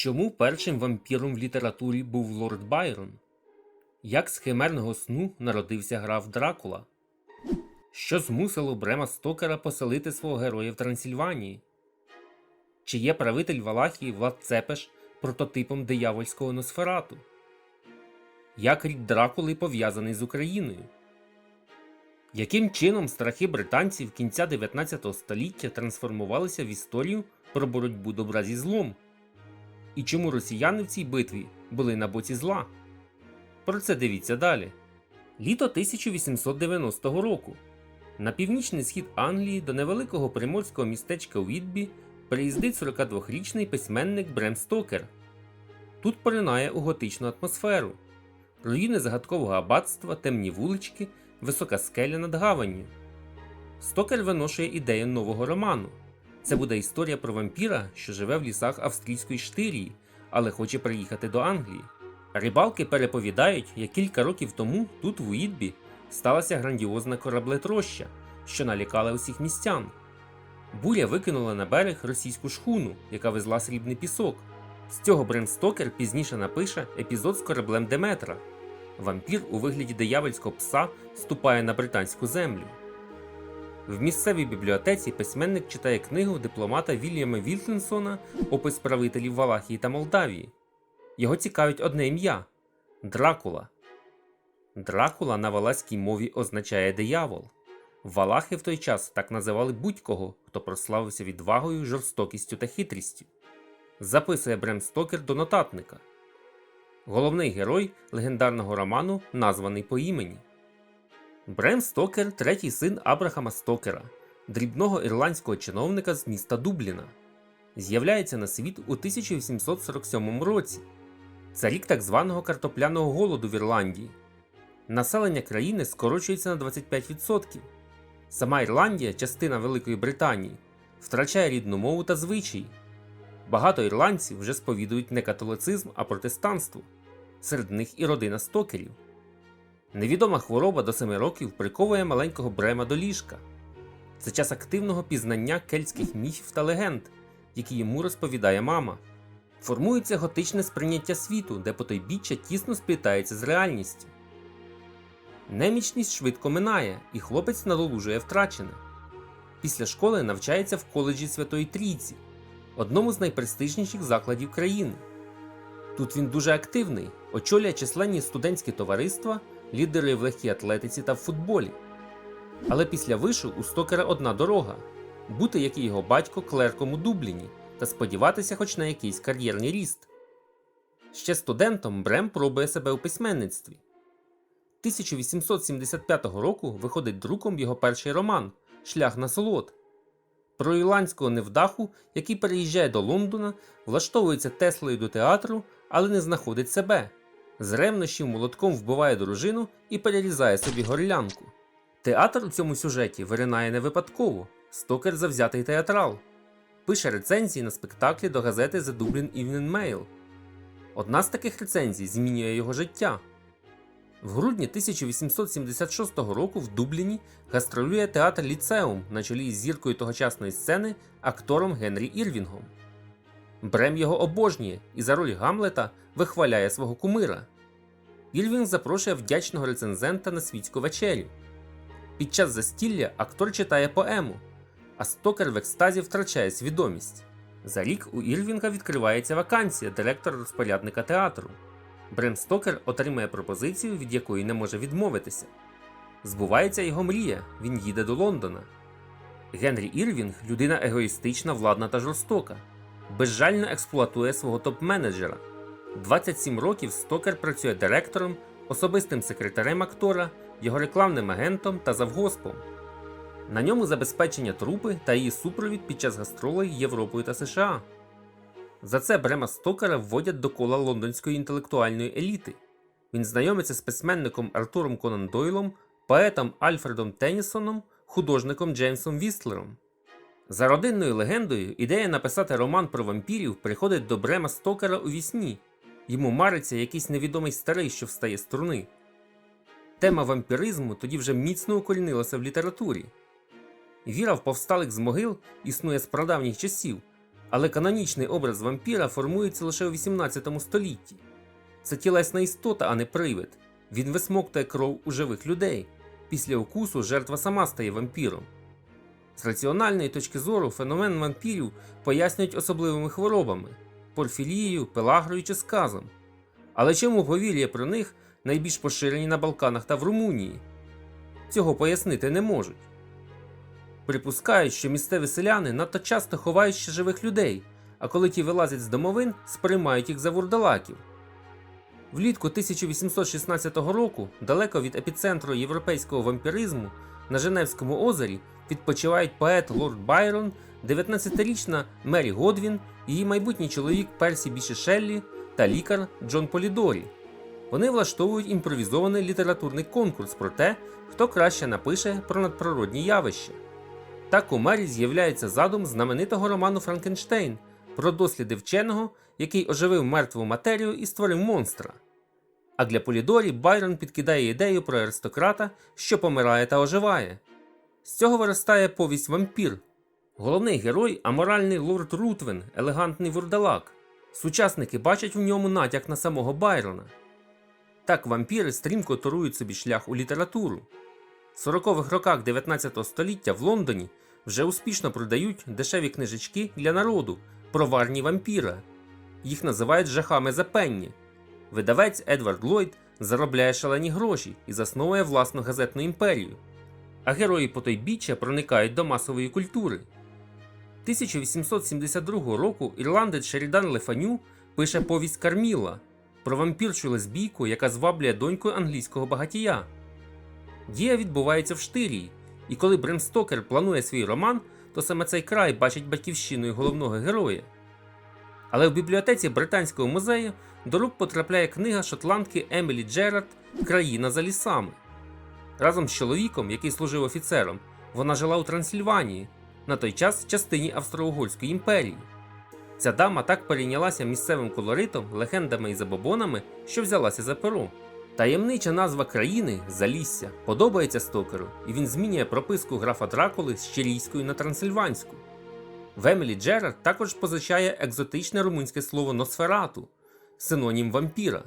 Чому першим вампіром в літературі був лорд Байрон? Як з химерного сну народився граф Дракула? Що змусило Брема Стокера поселити свого героя в Трансильванії? Чи є правитель Валахії Влад Цепеш прототипом диявольського Носферату? Як рід Дракули пов'язаний з Україною? Яким чином страхи британців кінця 19 століття трансформувалися в історію про боротьбу добра зі злом? І чому росіяни в цій битві були на боці зла? Про це дивіться далі. Літо 1890 року. На північний схід Англії до невеликого приморського містечка Уітбі приїздить 42-річний письменник Брем Стокер. Тут поринає у готичну атмосферу, руїни загадкового аббатства, темні вулички, висока скеля над гаванню. Стокер виношує ідею нового роману. Це буде історія про вампіра, що живе в лісах австрійської Штирії, але хоче приїхати до Англії. Рибалки переповідають, як кілька років тому тут, в Уітбі, сталася грандіозна кораблетроща, що налякала усіх містян. Буря викинула на берег російську шхуну, яка везла срібний пісок. З цього Брем Стокер пізніше напише епізод з кораблем Деметра. Вампір у вигляді диявольського пса ступає на британську землю. В місцевій бібліотеці письменник читає книгу дипломата Вільяма Вільтенсона Опис правителів Валахії та Молдавії. Його цікавить одне ім'я Дракула. Дракула на валаській мові означає диявол. Валахи в той час так називали будь-кого, хто прославився відвагою, жорстокістю та хитрістю. Записує Брем Стокер до нотатника. Головний герой легендарного роману названий по імені. Брем Стокер третій син Абрахама Стокера, дрібного ірландського чиновника з міста Дубліна. З'являється на світ у 1847 році. Це рік так званого картопляного голоду в Ірландії. Населення країни скорочується на 25%. Сама Ірландія, частина Великої Британії, втрачає рідну мову та звичаї. Багато ірландців вже сповідують не католицизм, а протестанство. Серед них і родина стокерів. Невідома хвороба до 7 років приковує маленького Брема до ліжка. Це час активного пізнання кельтських міфів та легенд, які йому розповідає мама. Формується готичне сприйняття світу, де потойбіччя тісно сплітається з реальністю. Немічність швидко минає, і хлопець надолужує втрачене. Після школи навчається в коледжі Святої Трійці, одному з найпрестижніших закладів країни. Тут він дуже активний, очолює численні студентські товариства, лідери в легкій атлетиці та в футболі. Але після вишу у Стокера одна дорога бути, як і його батько, клерком у Дубліні та сподіватися хоч на якийсь кар'єрний ріст. Ще студентом Брем пробує себе у письменництві. 1875 року виходить друком його перший роман Шлях насолод. Про ірландського невдаху, який переїжджає до Лондона, влаштовується Теслою до театру, але не знаходить себе. З ревнощів молотком вбиває дружину і перерізає собі горлянку. Театр у цьому сюжеті виринає не випадково. Стокер завзятий театрал. Пише рецензії на спектаклі до газети The Dublin Evening Mail. Одна з таких рецензій змінює його життя. В грудні 1876 року в Дубліні гастролює театр Ліцеум на чолі з зіркою тогочасної сцени актором Генрі Ірвінгом. Брем його обожнює і за роль Гамлета вихваляє свого кумира. Ірвінг запрошує вдячного рецензента на світську вечерю. Під час застілля актор читає поему, а стокер в екстазі втрачає свідомість. За рік у Ірвінга відкривається вакансія директора розпорядника театру. Брем Стокер отримує пропозицію, від якої не може відмовитися. Збувається його мрія, він їде до Лондона. Генрі Ірвінг людина егоїстична, владна та жорстока, безжально експлуатує свого топ-менеджера. 27 років Стокер працює директором, особистим секретарем актора, його рекламним агентом та завгоспом. На ньому забезпечення трупи та її супровід під час гастролей Європою та США. За це Брема Стокера вводять до кола лондонської інтелектуальної еліти. Він знайомиться з письменником Артуром Конан Дойлом, поетом Альфредом Теннісоном, художником Джеймсом Вістлером. За родинною легендою, ідея написати роман про вампірів приходить до Брема Стокера у вісні. Йому мариться якийсь невідомий старий, що встає з труни. Тема вампіризму тоді вже міцно укорінилася в літературі. Віра в повсталих з могил існує з прадавніх часів, Але канонічний образ вампіра формується лише у 18 столітті. Це тілесна істота, а не привид. Він висмоктує кров у живих людей. Після укусу жертва сама стає вампіром. З раціональної точки зору феномен вампірів пояснюють особливими хворобами порфілією, пелагрою чи сказом. Але чому повір'я про них найбільш поширені на Балканах та в Румунії? Цього пояснити не можуть. Припускають, що місцеві селяни надто часто ховають ще живих людей, а коли ті вилазять з домовин, сприймають їх за вурдалаків. Влітку 1816 року, далеко від епіцентру європейського вампіризму, на Женевському озері відпочивають поет Лорд Байрон, 19-річна Мері Годвін, її майбутній чоловік Персі Біші Шеллі та лікар Джон Полідорі. Вони влаштовують імпровізований літературний конкурс про те, хто краще напише про надприродні явища. Так у Мері з'являється задум знаменитого роману Франкенштейн про досліди вченого, який оживив мертву матерію і створив монстра. А для Полідорі Байрон підкидає ідею про аристократа, що помирає та оживає. З цього виростає повість вампір. Головний герой аморальний лорд Рутвен, елегантний вурдалак. Сучасники бачать в ньому натяк на самого Байрона. Так вампіри стрімко торують собі шлях у літературу. В 40-х роках 19 століття в Лондоні вже успішно продають дешеві книжечки для народу про варні вампіра. Їх називають жахами за пенні. Видавець Едвард Ллойд заробляє шалені гроші і засновує власну газетну імперію. А герої потойбіччя проникають до масової культури. 1872 року ірландець Шерідан Лефаню пише повість Карміла про вампірчу лесбійку, яка зваблює доньку англійського багатія. Дія відбувається в Штирії, і коли Брем Стокер планує свій роман, то саме цей край бачить батьківщиною головного героя. Але в бібліотеці Британського музею до рук потрапляє книга шотландки Емілі Джерард Країна за лісами. Разом з чоловіком, який служив офіцером, вона жила у Трансильванії, на той час частині Австро-Угорської імперії. Ця дама так перейнялася місцевим колоритом, легендами і забобонами, що взялася за перо. Таємнича назва країни Залісся подобається Стокеру, і він змінює прописку графа Дракули з чилійської на трансильванську. В Емілі Джерард також позичає екзотичне румунське слово Носферату, синонім вампіра.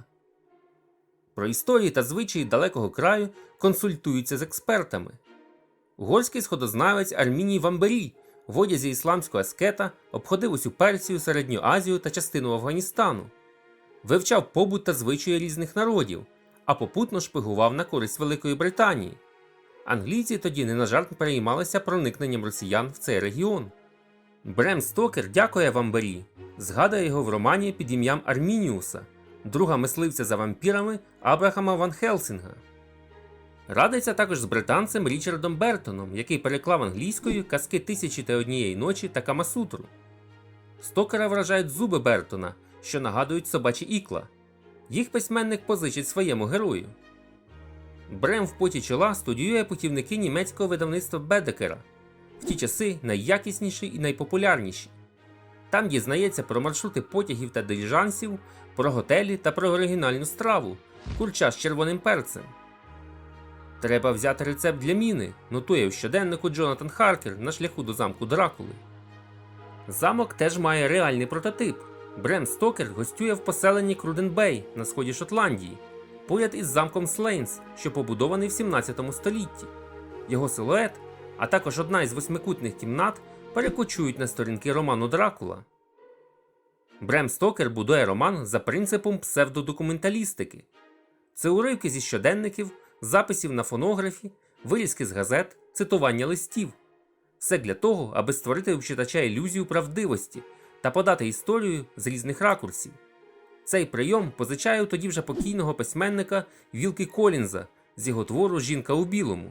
Про історії та звичаї далекого краю консультуються з експертами. Угорський сходознавець Арміній Вамберій в одязі ісламського аскета обходив усю Персію, Середню Азію та частину Афганістану, вивчав побут та звичаї різних народів, а попутно шпигував на користь Великої Британії. Англійці тоді не на жарт переймалися проникненням росіян в цей регіон. Брем Стокер дякує Вамбері, згадує його в романі під ім'ям Армініуса, друга мисливця за вампірами Абрахама Ван Хелсінга. Радиться також з британцем Річардом Бертоном, який переклав англійською казки Тисячі та однієї ночі та Камасутру. Стокера вражають зуби Бертона, що нагадують собачі ікла. Їх письменник позичить своєму герою. Брем в поті чола студіює путівники німецького видавництва Бедекера, в ті часи найякісніші і найпопулярніші. Там дізнається про маршрути потягів та диліжансів, про готелі та про оригінальну страву курча з червоним перцем. Треба взяти рецепт для міни, нотує в щоденнику Джонатан Харкер на шляху до замку Дракули. Замок теж має реальний прототип. Брем Стокер гостює в поселенні Круденбей на сході Шотландії, поряд із замком Слейнс, що побудований в 17 столітті. Його силует, а також одна із восьмикутних кімнат перекочують на сторінки роману Дракула. Брем Стокер будує роман за принципом псевдодокументалістики. Це уривки зі щоденників, записів на фонографі, вирізки з газет, цитування листів. Все для того, аби створити у читача ілюзію правдивості та подати історію з різних ракурсів. Цей прийом позичає у тоді вже покійного письменника Вілки Колінза з його твору Жінка у білому.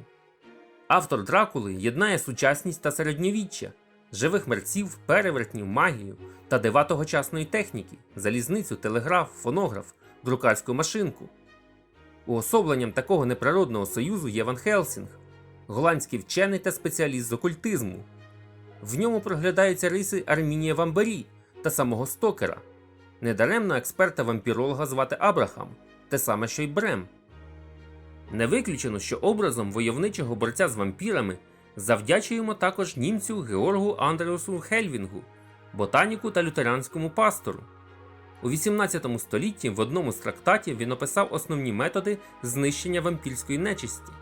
Автор Дракули єднає сучасність та середньовіччя, живих мерців, перевертнів, магію та дива тогочасної техніки, залізницю, телеграф, фонограф, друкарську машинку. Уособленням такого неприродного союзу є Ван Хелсінг, голландський вчений та спеціаліст з окультизму. В ньому проглядаються риси Армінія Вамбері та самого Стокера. Недаремно експерта вампіролога звати Абрахам, те саме, що й Брем. Не виключено, що образом войовничого борця з вампірами завдячуємо також німцю Георгу Андреусу Хельвінгу, ботаніку та лютеранському пастору. У 18 столітті в одному з трактатів він описав основні методи знищення вампірської нечисті.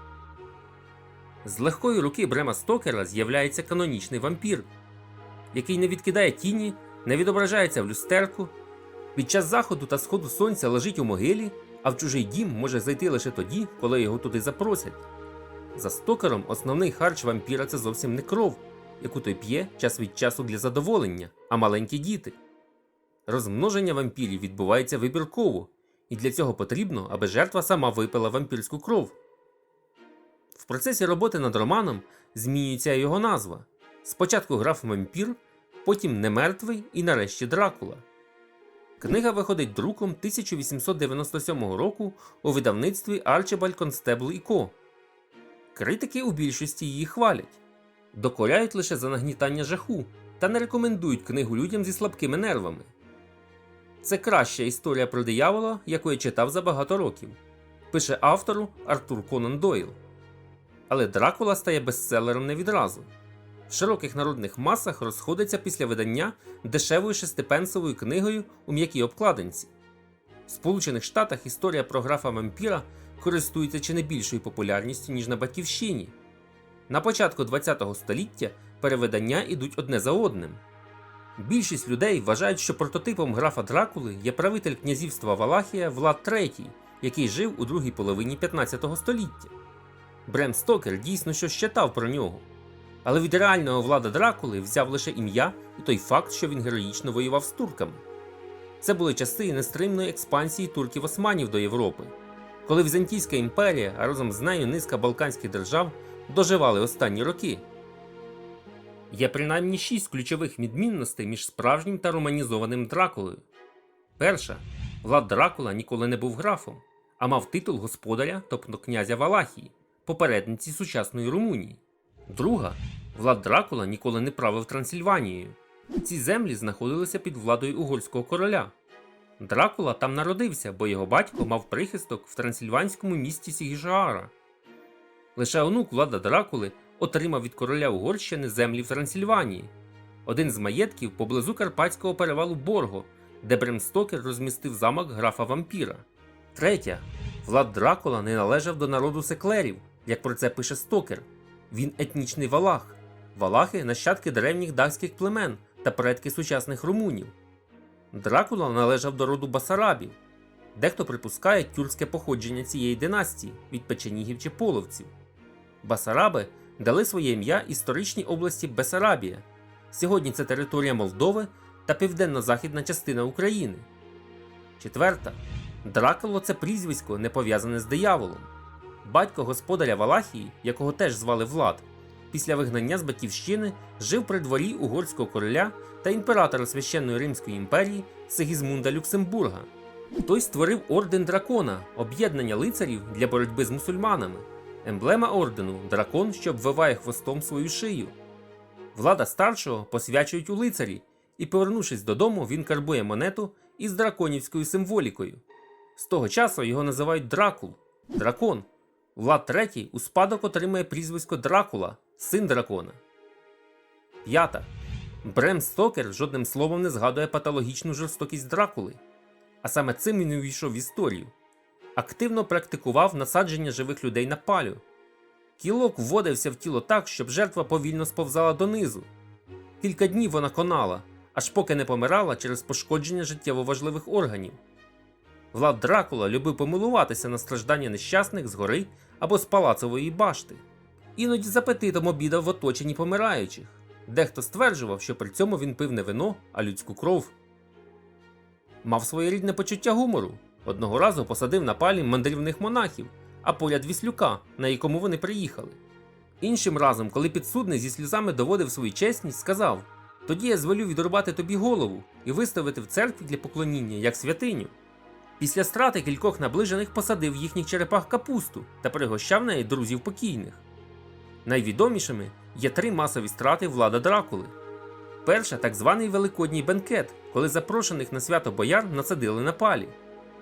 З легкої руки Брема Стокера з'являється канонічний вампір, який не відкидає тіні, не відображається в люстерку, під час заходу та сходу сонця лежить у могилі, а в чужий дім може зайти лише тоді, коли його туди запросять. За стокером основний харч вампіра це зовсім не кров, яку той п'є час від часу для задоволення, а маленькі діти. Розмноження вампірів відбувається вибірково, і для цього потрібно, аби жертва сама випила вампірську кров. В процесі роботи над романом змінюється його назва. Спочатку граф вампір, потім немертвий і нарешті Дракула. Книга виходить друком 1897 року у видавництві Archibald Constable Co. Критики у більшості її хвалять, докоряють лише за нагнітання жаху та не рекомендують книгу людям зі слабкими нервами. Це краща історія про диявола, яку я читав за багато років, пише автору Артур Конан Дойл. Але Дракула стає бестселером не відразу. В широких народних масах розходиться після видання дешевою шестипенсовою книгою у м'якій обкладинці. В Сполучених Штатах історія про графа вампіра користується чи не більшою популярністю, ніж на батьківщині. На початку ХХ століття перевидання йдуть одне за одним. Більшість людей вважають, що прототипом графа Дракули є правитель князівства Валахія Влад III, який жив у другій половині 15 століття. Брем Стокер дійсно щось читав про нього. Але від реального влада Дракули взяв лише ім'я і той факт, що він героїчно воював з турками. Це були часи нестримної експансії турків-османів до Європи, коли Візантійська імперія, а разом з нею низка балканських держав доживали останні роки. Є принаймні шість ключових відмінностей між справжнім та романізованим Дракулою. Перша, Влад Дракула ніколи не був графом, а мав титул господаря, тобто князя Валахії, попередниці сучасної Румунії. Друга, Влад Дракула ніколи не правив Трансильванією. Ці землі знаходилися під владою угорського короля. Дракула там народився, бо його батько мав прихисток в трансильванському місті Сігіжаара. Лише онук влада Дракули отримав від короля Угорщини землі в Трансильванії, один з маєтків поблизу Карпатського перевалу Борго, де Брем Стокер розмістив замок графа вампіра. Третя. Влад Дракула не належав до народу секлерів, як про це пише Стокер. Він етнічний валах. Валахи нащадки древніх дакських племен та предки сучасних румунів. Дракула належав до роду басарабів. Дехто припускає тюркське походження цієї династії від печенігів чи половців. Басараби дали своє ім'я історичній області Бесарабія. Сьогодні це територія Молдови та південно-західна частина України. Четверта. Дракуло це прізвисько, не пов'язане з дияволом. Батько господаря Валахії, якого теж звали Влад, після вигнання з батьківщини жив при дворі угорського короля та імператора Священної Римської імперії Сигізмунда Люксембурга. Той створив орден дракона, об'єднання лицарів для боротьби з мусульманами. Емблема ордену дракон, що обвиває хвостом свою шию. Влада старшого посвячують у лицарі, і, повернувшись додому, він карбує монету із драконівською символікою. З того часу його називають Дракул дракон. Влад третій у спадок отримує прізвисько Дракула, син дракона. П'ята. Брем Стокер жодним словом не згадує патологічну жорстокість Дракули. А саме цим він увійшов в історію. Активно практикував насадження живих людей на палю. Кілок вводився в тіло так, щоб жертва повільно сповзала донизу. Кілька днів вона конала, аж поки не помирала через пошкодження життєво важливих органів. Влад Дракула любив помилуватися на страждання нещасних згори або з палацової башти. Іноді з апетитом обідав в оточенні помираючих. Дехто стверджував, що при цьому він пив не вино, а людську кров. Мав своєрідне почуття гумору. Одного разу посадив на палі мандрівних монахів, а поряд віслюка, на якому вони приїхали. Іншим разом, коли підсудний зі сльозами доводив свою чесність, сказав: Тоді я звелю відрубати тобі голову і виставити в церкві для поклоніння як святиню. Після страти кількох наближених посадив їхніх черепах капусту та пригощав неї друзів покійних. Найвідомішими є три масові страти влада Дракули. Перша так званий Великодній бенкет, коли запрошених на свято бояр насадили на палі.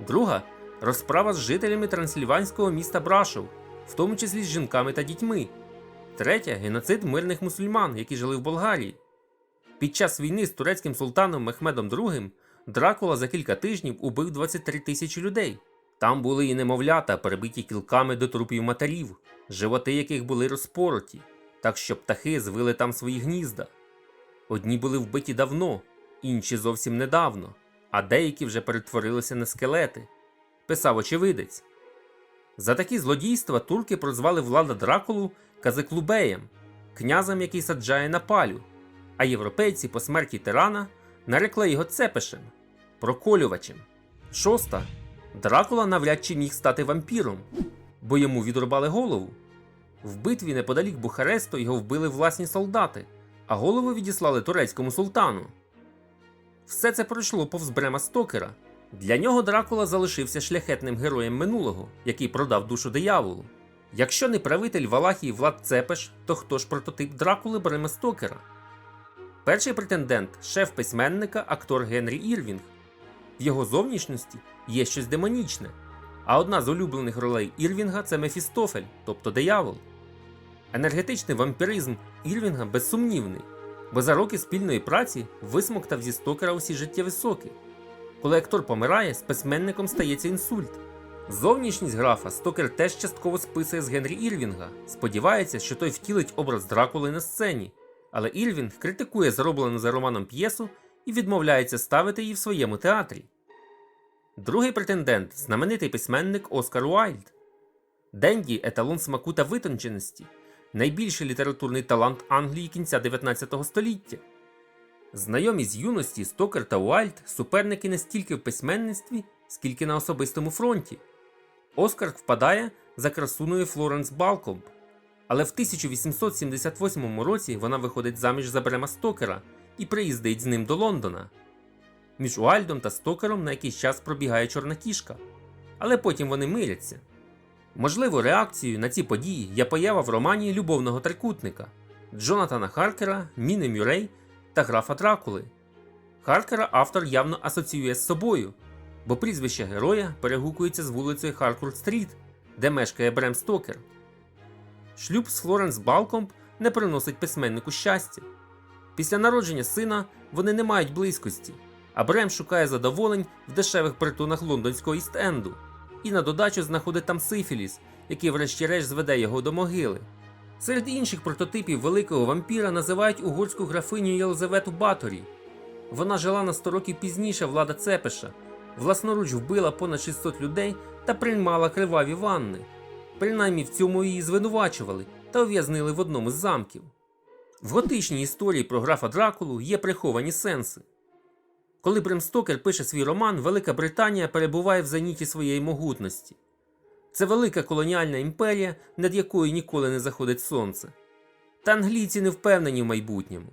Друга розправа з жителями трансильванського міста Брашов, в тому числі з жінками та дітьми. Третя геноцид мирних мусульман, які жили в Болгарії. Під час війни з турецьким султаном Мехмедом II Дракула за кілька тижнів убив 23 тисячі людей. Там були і немовлята, перебиті кілками до трупів матерів, животи яких були розпороті, так що птахи звили там свої гнізда. Одні були вбиті давно, інші зовсім недавно, а деякі вже перетворилися на скелети, писав очевидець. За такі злодійства турки прозвали влада Дракулу Казиклубеєм, князем, який саджає на палю, а європейці по смерті тирана нарекли його цепешем, проколювачем. Шоста. Дракула навряд чи міг стати вампіром, бо йому відрубали голову. В битві неподалік Бухаресту його вбили власні солдати, а голову відіслали турецькому султану. Все це пройшло повз Брема Стокера. Для нього Дракула залишився шляхетним героєм минулого, який продав душу дияволу. Якщо не правитель Валахії Влад Цепеш, то хто ж прототип Дракули Брема Стокера? Перший претендент шеф письменника, актор Генрі Ірвінг. В його зовнішності є щось демонічне, а одна з улюблених ролей Ірвінга це Мефістофель, тобто диявол. Енергетичний вампіризм Ірвінга безсумнівний, бо за роки спільної праці висмоктав зі стокера усі життєві соки. Коли актор помирає, з письменником стається інсульт. Зовнішність графа Стокер теж частково списує з Генрі Ірвінга, сподівається, що той втілить образ Дракули на сцені, але Ірвінг критикує зроблену за романом п'єсу і відмовляється ставити її в своєму театрі. Другий претендент знаменитий письменник Оскар Уайльд. Денді еталон смаку та витонченості, найбільший літературний талант Англії кінця 19 століття. Знайомі з юності Стокер та Уайльд суперники не стільки в письменництві, скільки на особистому фронті. Оскар впадає за красуною Флоренс Балкомб, але в 1878 році вона виходить заміж за Брема Стокера і приїздить з ним до Лондона. Між Уальдом та Стокером на якийсь час пробігає чорна кішка, але потім вони миряться. Можливо, реакцією на ці події є поява в романі любовного трикутника Джонатана Харкера, Міни Мюррей та графа Дракули. Харкера автор явно асоціює з собою, бо прізвище героя перегукується з вулицею Харкурт-стріт, де мешкає Брем Стокер. Шлюб з Флоренс Балкомб не приносить письменнику щастя. Після народження сина вони не мають близькості, а Брем шукає задоволень в дешевих притунах лондонського Іст-Енду і на додачу знаходить там сифіліс, який врешті-решт зведе його до могили. Серед інших прототипів великого вампіра називають угорську графиню Єлизавету Баторі. Вона жила на 100 років пізніше влада Цепеша, власноруч вбила понад 600 людей та приймала криваві ванни. Принаймні в цьому її звинувачували та ув'язнили в одному з замків. В готичній історії про графа Дракулу є приховані сенси. Коли Брем Стокер пише свій роман, Велика Британія перебуває в зеніті своєї могутності. Це велика колоніальна імперія, над якою ніколи не заходить сонце. Та англійці не впевнені в майбутньому.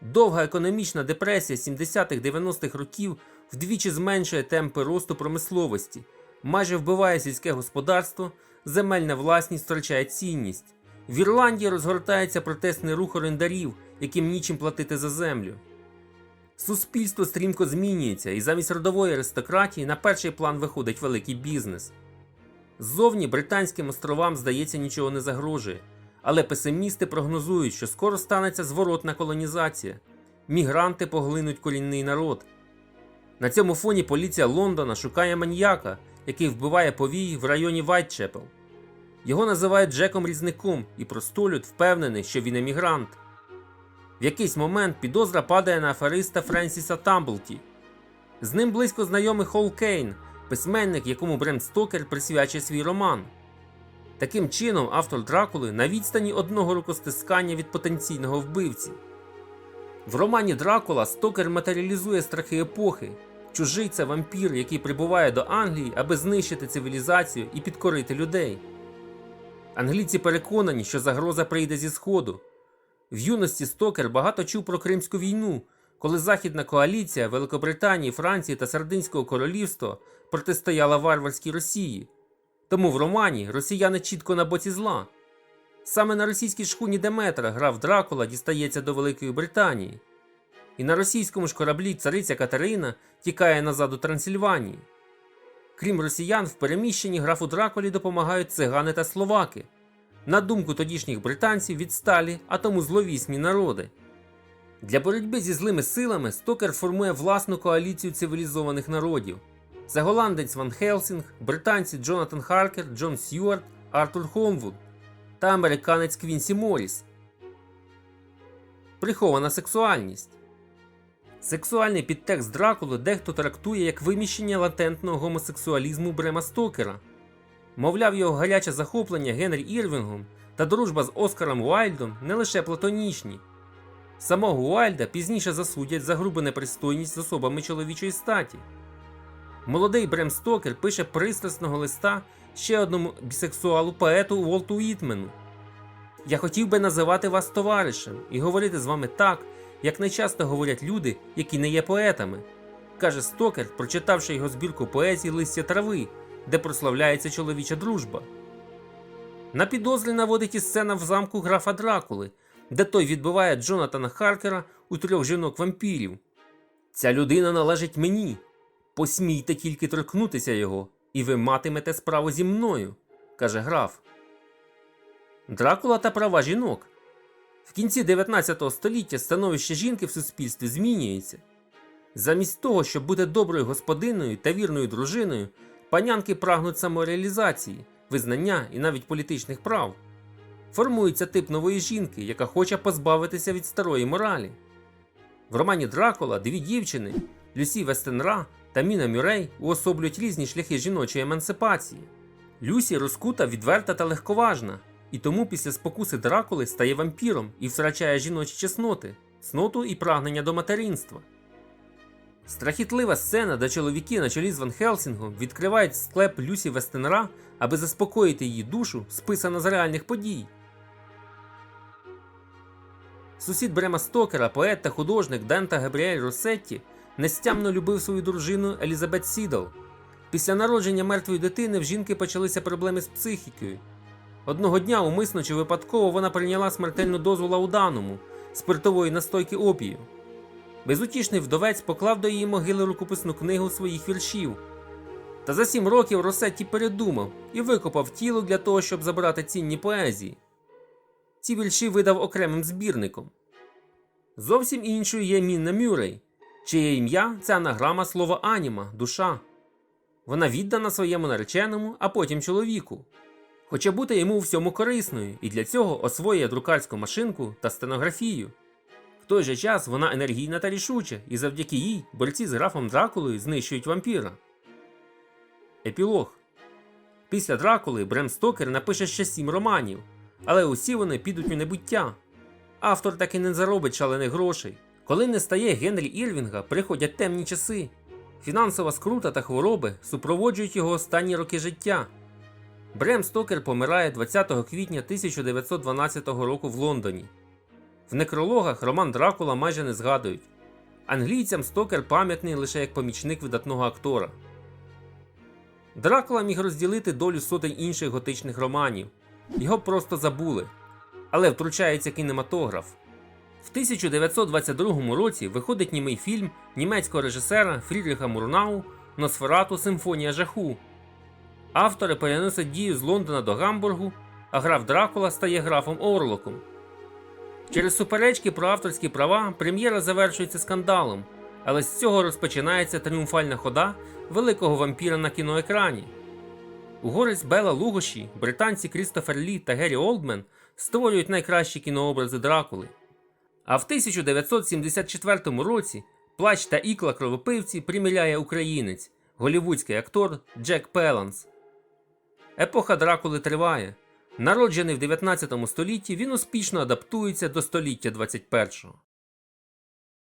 Довга економічна депресія 70-х-90-х років вдвічі зменшує темпи росту промисловості, майже вбиває сільське господарство, земельна власність втрачає цінність. В Ірландії розгортається протестний рух орендарів, яким нічим платити за землю. Суспільство стрімко змінюється, і замість родової аристократії на перший план виходить великий бізнес. Ззовні британським островам, здається, нічого не загрожує, але песимісти прогнозують, що скоро станеться зворотна колонізація. Мігранти поглинуть корінний народ. На цьому фоні поліція Лондона шукає маньяка, який вбиває повій в районі Вайтчепел. Його називають Джеком Різником, і простолюд впевнений, що він емігрант. В якийсь момент підозра падає на афериста Френсіса Тамблті. З ним близько знайомий Холл Кейн, письменник, якому Брем Стокер присвячує свій роман. Таким чином, автор Дракули на відстані одного рукостискання від потенційного вбивці. В романі Дракула Стокер матеріалізує страхи епохи. Чужий це вампір, який прибуває до Англії, аби знищити цивілізацію і підкорити людей. Англійці переконані, що загроза прийде зі сходу. В юності Стокер багато чув про Кримську війну, коли Західна коаліція Великобританії, Франції та Сардинського королівства протистояла варварській Росії. Тому в романі росіяни чітко на боці зла. Саме на російській шхуні Деметра граф Дракула дістається до Великої Британії. І на російському ж кораблі цариця Катерина тікає назад до Трансильванії. Крім росіян, в переміщенні графу Дракулі допомагають цигани та словаки. На думку тодішніх британців відсталі, а тому зловісні народи. Для боротьби зі злими силами Стокер формує власну коаліцію цивілізованих народів. Це голландець Ван Хелсінг, британці Джонатан Харкер, Джон Сьюарт, Артур Хомвуд та американець Квінсі Моріс. Прихована сексуальність. Сексуальний підтекст Дракули дехто трактує як виміщення латентного гомосексуалізму Брема Стокера. Мовляв, його гаряче захоплення Генрі Ірвінгом та дружба з Оскаром Уайльдом не лише платонічні. Самого Уайльда пізніше засудять за грубу непристойність з особами чоловічої статі. Молодий Брем Стокер пише пристрасного листа ще одному бісексуалу поету Волту Уітмену. Я хотів би називати вас товаришем і говорити з вами так, як найчасто говорять люди, які не є поетами, каже Стокер, прочитавши його збірку поезії Листя трави, де прославляється чоловіча дружба. На підозрі наводить і сцена в замку графа Дракули, де той відбиває Джонатана Харкера у трьох жінок вампірів. Ця людина належить мені. Посмійте тільки торкнутися його, і ви матимете справу зі мною, каже граф. Дракула та права жінок. В кінці 19 століття становище жінки в суспільстві змінюється. Замість того, щоб бути доброю господиною та вірною дружиною, панянки прагнуть самореалізації, визнання і навіть політичних прав. Формується тип нової жінки, яка хоче позбавитися від старої моралі. В романі Дракула дві дівчини Люсі Вестенра та Міна Мюррей уособлюють різні шляхи жіночої емансипації. Люсі розкута, відверта та легковажна, і тому після спокуси Дракули стає вампіром і втрачає жіночі чесноти, цноту і прагнення до материнства. Страхітлива сцена, де чоловіки на чолі з Ван Хелсінгом відкривають склеп Люсі Вестенра, аби заспокоїти її душу, списана з реальних подій. Сусід Брема Стокера, поет та художник Данта Габріель Росетті, нестямно любив свою дружину Елізабет Сідл. Після народження мертвої дитини в жінки почалися проблеми з психікою. Одного дня умисно чи випадково вона прийняла смертельну дозу лаудануму, спиртової настойки опію. Безутішний вдовець поклав до її могили рукописну книгу своїх віршів. Та за сім років Росетті передумав і викопав тіло для того, щоб забрати цінні поезії. Ці вірші видав окремим збірником. Зовсім іншою є Мінна Мюррей, чиє ім'я це анаграма слова аніма, душа. Вона віддана своєму нареченому, а потім чоловіку. Хоче бути йому у всьому корисною і для цього освоює друкарську машинку та стенографію. В той же час вона енергійна та рішуча, і завдяки їй борці з графом Дракулою знищують вампіра. Епілог Після Дракули Брем Стокер напише ще сім романів, але усі вони підуть у небуття. Автор таки не заробить шалених грошей. Коли не стає Генрі Ірвінга, приходять темні часи. Фінансова скрута та хвороби супроводжують його останні роки життя. Брем Стокер помирає 20 квітня 1912 року в Лондоні. В некрологах роман Дракула майже не згадують. Англійцям Стокер пам'ятний лише як помічник видатного актора. Дракула міг розділити долю сотень інших готичних романів. Його просто забули. Але втручається кінематограф. В 1922 році виходить німий фільм німецького режисера Фрідріха Мурнау Носферату Симфонія жаху. Автори переносять дію з Лондона до Гамбургу, а граф Дракула стає графом Орлоком. Через суперечки про авторські права прем'єра завершується скандалом, але з цього розпочинається тріумфальна хода великого вампіра на кіноекрані. Угорець Бела Лугоші, британці Крістофер Лі та Геррі Олдмен створюють найкращі кінообрази Дракули. А в 1974 році плач та ікла кровопивці приміряє українець, голівудський актор Джек Пеланс. Епоха Дракули триває. Народжений в 19 столітті, він успішно адаптується до століття 21.